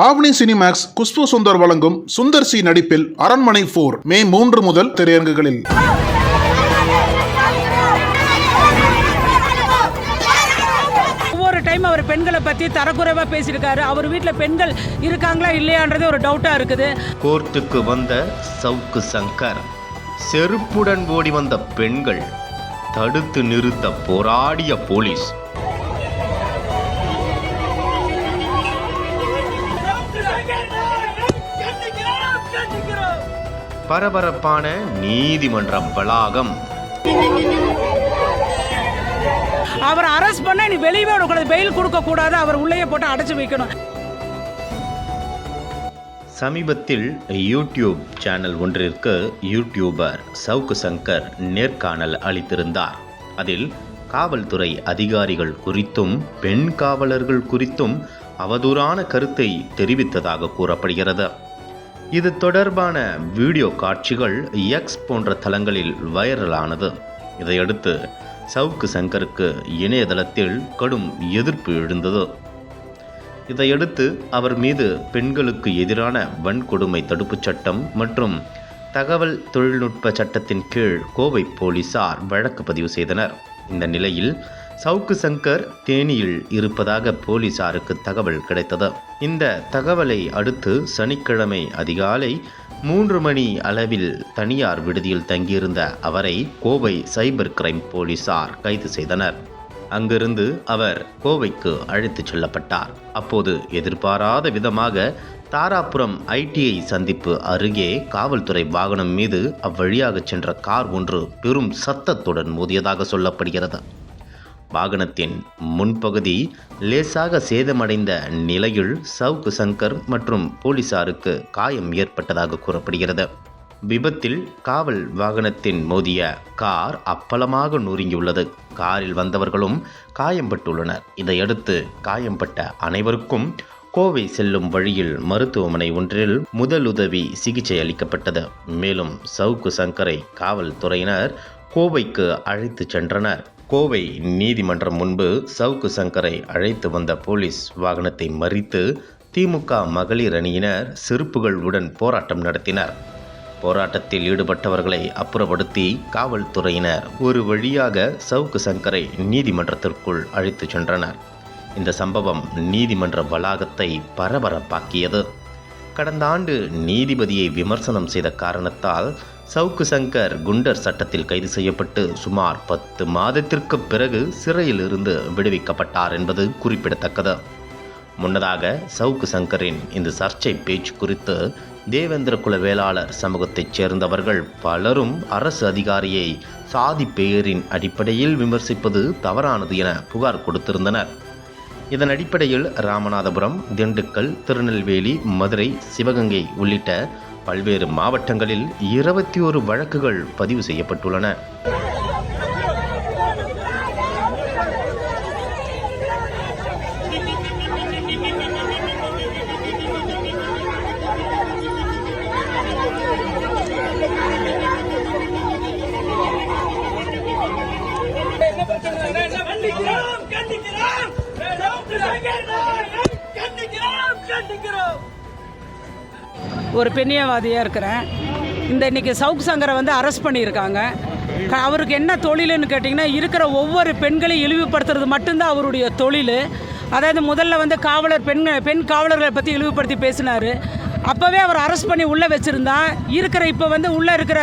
ஆவணி Cinemax Khushbu Sundar வழங்கும் Sundar C நடிப்பில் அரண்மனை போர் மே மூன்று முதல் திரையரங்குகளில். ஒவ்வொரு டைம் அவர் பெண்களை பற்றி தரக்குறைவாக பேசியிருக்காரு. அவர் வீட்டில் பெண்கள் இருக்காங்களா இல்லையான்றது ஒரு டவுட்டாக இருக்குது. கோர்ட்டுக்கு வந்த சவுக்கு சங்கர் செருப்புடன் ஓடி வந்த பெண்கள் தடுத்து நிறுத்த போராடிய போலீஸ். பரபரப்பான நீதிமன்ற வளாகம். அவரை அரெஸ்ட் பண்ண நீ வெளியே விடக்கூடாது பெயில் கொடுக்கக்கூடாது அவர் உள்ளேயே போட்டு அடைச்சி வைக்கணும். சமீபத்தில் யூடியூப் சேனல் ஒன்றிற்கு யூடியூபர் சவுக்கு சங்கர் நேர்காணல் அளித்திருந்தார். அதில் காவல்துறை அதிகாரிகள் குறித்தும் பெண் காவலர்கள் குறித்தும் அவதூறான கருத்தை தெரிவித்ததாக கூறப்படுகிறது. இது தொடர்பான வீடியோ காட்சிகள் எக்ஸ் போன்ற தளங்களில் வைரலானது. இதையடுத்து சவுக்கு சங்கருக்கு இணையதளத்தில் கடும் எதிர்ப்பு எழுந்தது. இதையடுத்து அவர் மீது பெண்களுக்கு எதிரான வன்கொடுமை தடுப்புச் சட்டம் மற்றும் தகவல் தொழில்நுட்ப சட்டத்தின் கீழ் கோவை போலீசார் வழக்கு பதிவு செய்தனர். இந்த நிலையில் சவுக்கு சங்கர் தேனியில் இருப்பதாக போலீசாருக்கு தகவல் கிடைத்தது. இந்த தகவலை அடுத்து சனிக்கிழமை அதிகாலை மூன்று மணி அளவில் தனியார் விடுதியில் தங்கியிருந்த அவரை கோவை சைபர் கிரைம் போலீசார் கைது செய்தனர். அங்கிருந்து அவர் கோவைக்கு அழைத்துச் செல்லப்பட்டார். அப்போது எதிர்பாராத விதமாக தாராபுரம் ஐடிஐ சந்திப்பு அருகே காவல்துறை வாகனம் மீது அவ்வழியாக சென்ற கார் ஒன்று பெரும் சத்தத்துடன் மோதியதாக சொல்லப்படுகிறது. வாகனத்தின் முன்பகுதி லேசாக சேதமடைந்த நிலையில் சவுக்கு சங்கர் மற்றும் போலீசாருக்கு காயம் ஏற்பட்டதாக கூறப்படுகிறது. விபத்தில் காவல் வாகனத்தின் மோதிய கார் அப்பளமாக நொறுங்கியுள்ளது. காரில் வந்தவர்களும் காயம்பட்டுள்ளனர். இதையடுத்து காயம்பட்ட அனைவருக்கும் கோவை செல்லும் வழியில் மருத்துவமனை ஒன்றில் முதலுதவி சிகிச்சை அளிக்கப்பட்டது. மேலும் சவுக்கு சங்கரை காவல்துறையினர் கோவைக்கு அழைத்துச் சென்றனர். கோவை நீதிமன்றம் முன்பு சவுக்கு சங்கரை அழைத்து வந்த போலீஸ் வாகனத்தை மறித்து திமுக மகளிர் அணியினர் செருப்புகள் உடன் போராட்டம் நடத்தினர். போராட்டத்தில் ஈடுபட்டவர்களை அப்புறப்படுத்தி காவல்துறையினர் ஒரு வழியாக சவுக்கு சங்கரை நீதிமன்றத்திற்குள் அழைத்துச் சென்றனர். இந்த சம்பவம் நீதிமன்ற வளாகத்தை பரபரப்பாக்கியது. கடந்த ஆண்டு நீதிபதியை விமர்சனம் செய்த காரணத்தால் சவுக்கு சங்கர் குண்டர் சட்டத்தில் கைது செய்யப்பட்டு சுமார் பத்து மாதத்திற்கு பிறகு சிறையில் இருந்து விடுவிக்கப்பட்டார் என்பது குறிப்பிடத்தக்கது. முன்னதாக சவுக்கு சங்கரின் இந்த சர்ச்சை பேச்சு குறித்து தேவேந்திர குல வேளாளர் சமூகத்தைச் சேர்ந்தவர்கள் பலரும் அரசு அதிகாரியை சாதி பெயரின் அடிப்படையில் விமர்சிப்பது தவறானது என புகார் கொடுத்திருந்தனர். இதன் அடிப்படையில் ராமநாதபுரம் திண்டுக்கல் திருநெல்வேலி மதுரை சிவகங்கை உள்ளிட்ட பல்வேறு மாவட்டங்களில் இருபத்தி ஒரு வழக்குகள் பதிவு செய்யப்பட்டுள்ளன. ஒரு பெண்ணியவாதியாக இருக்கிறேன். இந்த இன்னைக்கு சவுக் சங்கரை வந்து அரெஸ்ட் பண்ணியிருக்காங்க. அவருக்கு என்ன தொழிலுன்னு கேட்டிங்கன்னா இருக்கிற ஒவ்வொரு பெண்களையும் இழிவுபடுத்துறது மட்டும்தான் அவருடைய தொழில். அதாவது முதல்ல வந்து காவலர் பெண் பெண் காவலர்களை பற்றி இழிவுபடுத்தி பேசினார். அப்போவே அவர் அரெஸ்ட் பண்ணி உள்ளே வச்சுருந்தா இருக்கிற இப்போ வந்து உள்ளே இருக்கிற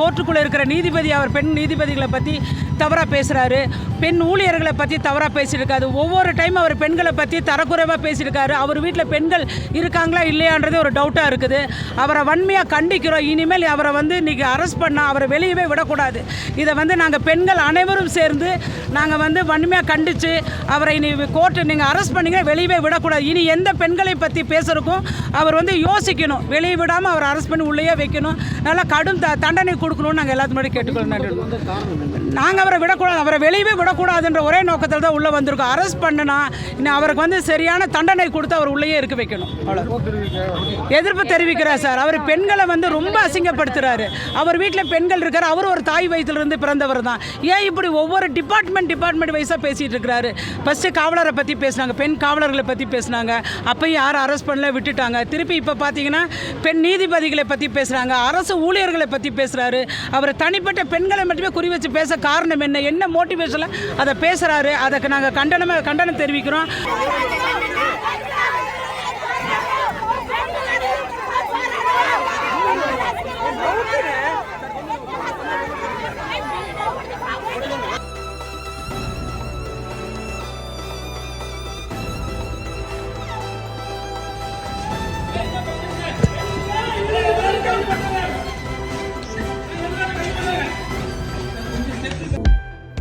கோர்ட்டுக்குள்ளே இருக்கிற நீதிபதி அவர் பெண் நீதிபதிகளை பற்றி தவறாக பேசுகிறாரு பெண் ஊழியர்களை பற்றி தவறாக பேசியிருக்காரு. ஒவ்வொரு டைம் அவர் பெண்களை பற்றி தரக்குறைவாக பேசியிருக்காரு. அவர் வீட்டில் பெண்கள் இருக்காங்களா இல்லையான்றது ஒரு டவுட்டாக இருக்குது. அவரை வன்மையாக கண்டிக்கிறோம். இனிமேல் அவரை வந்து இன்றைக்கி அரெஸ்ட் பண்ணால் அவரை வெளியவே விடக்கூடாது. இதை வந்து நாங்கள் பெண்கள் அனைவரும் சேர்ந்து நாங்கள் வந்து வன்மையாக கண்டித்து அவரை இனி கோர்ட்டு நீங்கள் அரெஸ்ட் பண்ணீங்க வெளியவே விடக்கூடாது. இனி எந்த பெண்களை பற்றி பேசுறதுக்கும் அவர் வந்து யோசிக்கணும். வெளியே விடாமல் அவர் அரெஸ்ட் பண்ணி உள்ளேயே வைக்கணும். நல்லா கடும் த தண்டனை கொடுக்கணும்னு நாங்கள் எல்லாத்து முன்னாடி கேட்டுக்கொள்ள நாங்கள் அவரை விடக்கூடாது அவரை வெளியவே விடக்கூடாதுன்ற ஒரே நோக்கத்தில் தான் உள்ளே வந்திருக்கோம். அரெஸ்ட் பண்ணுனா இன்னும் அவருக்கு வந்து சரியான தண்டனை கொடுத்து அவர் உள்ளேயே இருக்க வைக்கணும். அவ்வளோ எதிர்ப்பு தெரிவிக்கிறார் சார். அவர் பெண்களை வந்து ரொம்ப அசிங்கப்படுத்துறாரு. அவர் வீட்டில் பெண்கள் இருக்கார். அவர் ஒரு தாய் வயதிலிருந்து பிறந்தவர் தான். ஏன் இப்படி ஒவ்வொரு டிபார்ட்மெண்ட் டிபார்ட்மெண்ட் வைஸாக பேசிகிட்டு இருக்கிறாரு? ஃபஸ்ட்டு காவலரை பற்றி பேசினாங்க. பெண் காவலர்களை பற்றி பேசினாங்க. அப்போயும் யாரும் அரெஸ்ட் பண்ணல விட்டுட்டாங்க. திருப்பி இப்போ பார்த்தீங்கன்னா பெண் நீதிபதிகளை பற்றி பேசுகிறாங்க அரசு ஊழியர்களை பற்றி பேசுகிறாரு அவர் தனிப்பட்ட பெண்களை மட்டுமே குறி வச்சு பேச காரணம் என்ன? என்ன மோட்டிவேஷனில் அதை பேசுகிறாரு அதுக்கு நாங்கள் கண்டனமே கண்டனம் தெரிவிக்கிறோம்.